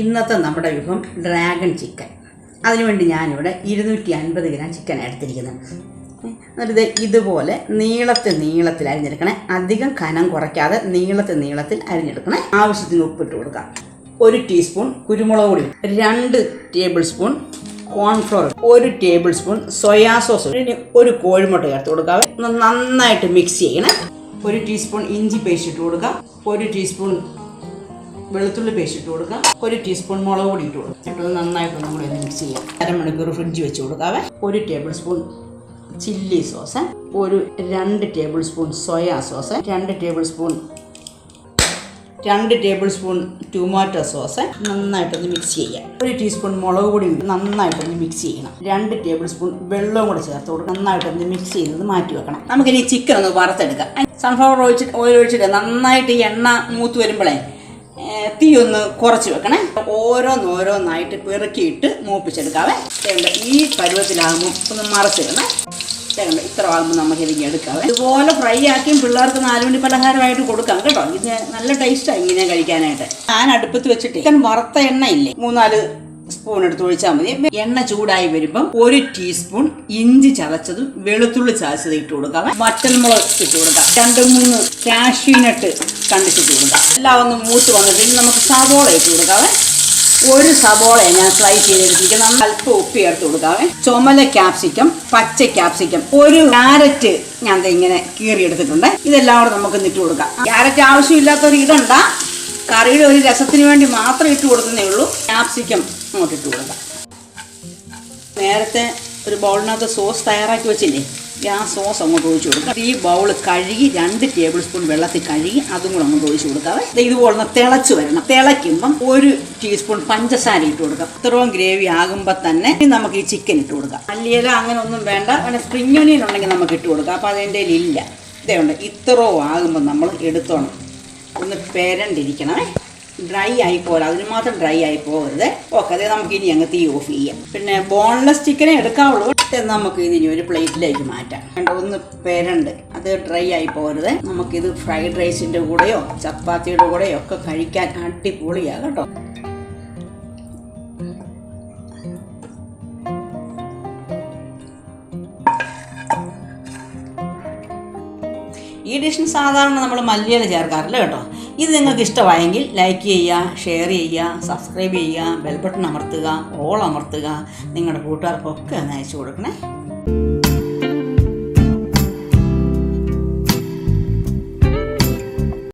ഇന്നത്തെ നമ്മുടെ വിഭവം ഡ്രാഗൺ ചിക്കൻ. അതിനുവേണ്ടി ഞാനിവിടെ ഇരുന്നൂറ്റി അൻപത് ഗ്രാം ചിക്കൻ എടുത്തിരിക്കുന്നത് എന്നിട്ട് ഇത് ഇതുപോലെ നീളത്തിൽ നീളത്തിൽ അരിഞ്ഞെടുക്കണേ. അധികം കനം കുറയ്ക്കാതെ നീളത്തിൽ നീളത്തിൽ അരിഞ്ഞെടുക്കണേ. ആവശ്യത്തിന് ഉപ്പിട്ട് കൊടുക്കാം. ഒരു ടീസ്പൂൺ കുരുമുളക് പൊടി. രണ്ട് ടേബിൾ സ്പൂൺ കോൺഫ്ലോർ. ഒരു ടേബിൾ സ്പൂൺ സോയാ സോസ്. ഇനി ഒരു കോഴിമുട്ട ചേർത്ത് കൊടുക്കാം. നന്നായിട്ട് മിക്സ് ചെയ്യണേ. ഒരു ടീസ്പൂൺ ഇഞ്ചി പേസ്റ്റ് ഇട്ട് കൊടുക്കാം. ഒരു ടീസ്പൂൺ വെളുത്തുള്ളി പേസ്റ്റ് ഇട്ട് കൊടുക്കാം ഒരു ടീസ്പൂൺ മുളക് പൊടി ഇട്ട് കൊടുക്കാം എന്നിട്ട് നന്നായിട്ട് കൂടി ഒന്ന് മിക്സ് ചെയ്യാം. അരമണിക്കൂർ ഫ്രിഡ്ജ് വെച്ച് കൊടുക്കാവേ. ഒരു ടേബിൾ സ്പൂൺ ചില്ലി സോസ് ഒരു രണ്ട് ടേബിൾ സ്പൂൺ സോയാ സോസ് രണ്ട് ടേബിൾ സ്പൂൺ രണ്ട് ടേബിൾ സ്പൂൺ ടൊമാറ്റോ സോസ് നന്നായിട്ടൊന്ന് മിക്സ് ചെയ്യാം. ഒരു ടീസ്പൂൺ മുളക് പൊടി നന്നായിട്ടൊന്ന് മിക്സ് ചെയ്യണം. രണ്ട് ടേബിൾ സ്പൂൺ വെള്ളവും കൂടെ ചേർത്ത് കൊടുക്കുക നന്നായിട്ടൊന്ന് മിക്സ് ചെയ്തത് മാറ്റി വെക്കണം. നമുക്കിനി ചിക്കൻ ഒന്ന് വറുത്തെടുക്കാം. സൺഫ്ലവർ ഒഴിച്ചിട്ട് ഓയിൽ ഒഴിച്ചിട്ട് നന്നായിട്ട് ഈ എണ്ണ മൂത്ത് വരുമ്പോഴേ തീ ഒന്ന് കുറച്ച് വെക്കണേ. ഓരോന്നോരോന്നായിട്ട് പെറുക്കിയിട്ട് മൂപ്പിച്ചെടുക്കാവേ. ദേ ഈ പരുവത്തിലാകുമ്പോൾ ഒന്ന് മറച്ചിടണേ. ചേക്കണ്ട ഇത്ര ആകുമ്പോൾ നമുക്ക് ഇതിങ്ങനെ എടുക്കാവേ. ഇതുപോലെ ഫ്രൈ ആക്കിയും പിള്ളേർക്ക് നാലുമണി പലഹാരമായിട്ട് കൊടുക്കാം കേട്ടോ. ഇത് നല്ല ടേസ്റ്റാണ് ഇങ്ങനെ കഴിക്കാനായിട്ട്. ഞാൻ അടുപ്പത്ത് വെച്ചിട്ട് ചിക്കൻ വറുത്ത എണ്ണ ഇല്ലേ മൂന്നാൽ സ്പൂൺ എടുത്ത് ഒഴിച്ചാൽ മതി. എണ്ണ ചൂടായി വരുമ്പം ഒരു ടീസ്പൂൺ ഇഞ്ചി ചതച്ചതും വെളുത്തുള്ളി ചതച്ചതും ഇട്ട് കൊടുക്കാം. വറ്റൽമുളക് ഇട്ട് കൊടുക്കാം. രണ്ട് മൂന്ന് കാഷ്യൂനട്ട് കണ്ടിച്ചിട്ട് കൊടുക്കാം. എല്ലാം ഒന്ന് മൂത്ത് വന്നിട്ട് നമുക്ക് സവോള ഇട്ട് കൊടുക്കാം. ഒരു സവോള ഞാൻ സ്ലൈസ് ചെയ്തെടുത്തിരിക്കുന്നത്. അല്പം ഉപ്പ് ചേർത്ത് കൊടുക്കാവേ ചുമല ക്യാപ്സിക്കം പച്ച ക്യാപ്സിക്കം ഒരു ക്യാരറ്റ് ഞാൻ ഇങ്ങനെ കീറിയെടുത്തിട്ടുണ്ട്. ഇതെല്ലാം കൂടെ നമുക്ക് ഇട്ട് കൊടുക്കാം. ക്യാരറ്റ് ആവശ്യമില്ലാത്തവർ ഇടണ്ട. കറിയുടെ ഒരു രസത്തിന് വേണ്ടി മാത്രം ഇട്ട് കൊടുക്കുന്നേ ഉള്ളൂ. ക്യാപ്സിക്കം അങ്ങോട്ട് ഇട്ട് കൊടുക്കാം നേരത്തെ ഒരു ബൗളിനകത്ത് സോസ് തയ്യാറാക്കി വെച്ചില്ലേ? ആ സോസ് അങ്ങോട്ട് ഒഴിച്ചു കൊടുക്കാം. ഈ ബൗൾ കഴുകി രണ്ട് ടേബിൾ സ്പൂൺ വെള്ളത്തിൽ കഴുകി അതും കൂടെ അങ്ങോട്ട് ഒഴിച്ചു കൊടുക്കാതെ ഇതുപോലെ തിളച്ച് വരണം. തിളയ്ക്കുമ്പം ഒരു ടീസ്പൂൺ പഞ്ചസാര ഇട്ട് കൊടുക്കാം. ഇത്രയും ഗ്രേവി ആകുമ്പോൾ തന്നെ നമുക്ക് ഈ ചിക്കൻ ഇട്ട് കൊടുക്കാം. അല്ലിയല അങ്ങനെ ഒന്നും വേണ്ട. അങ്ങനെ സ്പ്രിംഗ് ഒനിയൻ ഉണ്ടെങ്കിൽ നമുക്ക് ഇട്ട് കൊടുക്കാം. അപ്പോൾ അതിന്റെ ഇല്ല ഇതേ ഉണ്ട്. ഇത്രയും ആകുമ്പോൾ നമ്മൾ എടുത്തോണം. ഒന്ന് പേരണ്ടിരിക്കണമേ. ഡ്രൈ ആയി പോരാ. അതിന് മാത്രം ഡ്രൈ ആയി പോകരുത്. ഓക്കെ അതെ നമുക്ക് ഇനി അങ്ങ് തീ ഓഫ് ചെയ്യാം. പിന്നെ ബോൺലെസ് ചിക്കനെ എടുക്കാവുള്ളൂ. നമുക്ക് ഇതിനി ഒരു പ്ലേറ്റിലേക്ക് മാറ്റാം. രണ്ട് ഒന്ന് പേരണ്ട്. അത് ഡ്രൈ ആയി പോകരുത്. നമുക്കിത് ഫ്രൈഡ് റൈസിന്റെ കൂടെയോ ചപ്പാത്തിയുടെ കൂടെയോ ഒക്കെ കഴിക്കാൻ അടിപൊളിയാ കേട്ടോ. ഈ ഡിഷിന് സാധാരണ നമ്മൾ മല്ലിയില ചേർക്കാറില്ല കേട്ടോ. ഇത് നിങ്ങൾക്ക് ഇഷ്ടമായെങ്കിൽ ലൈക്ക് ചെയ്യുക ഷെയർ ചെയ്യുക സബ്സ്ക്രൈബ് ചെയ്യുക ബെൽ ബട്ടൺ അമർത്തുക ഓൾ അമർത്തുക. നിങ്ങളുടെ കൂട്ടുകാർക്കൊക്കെ ഒന്ന് അയച്ചു കൊടുക്കണേ.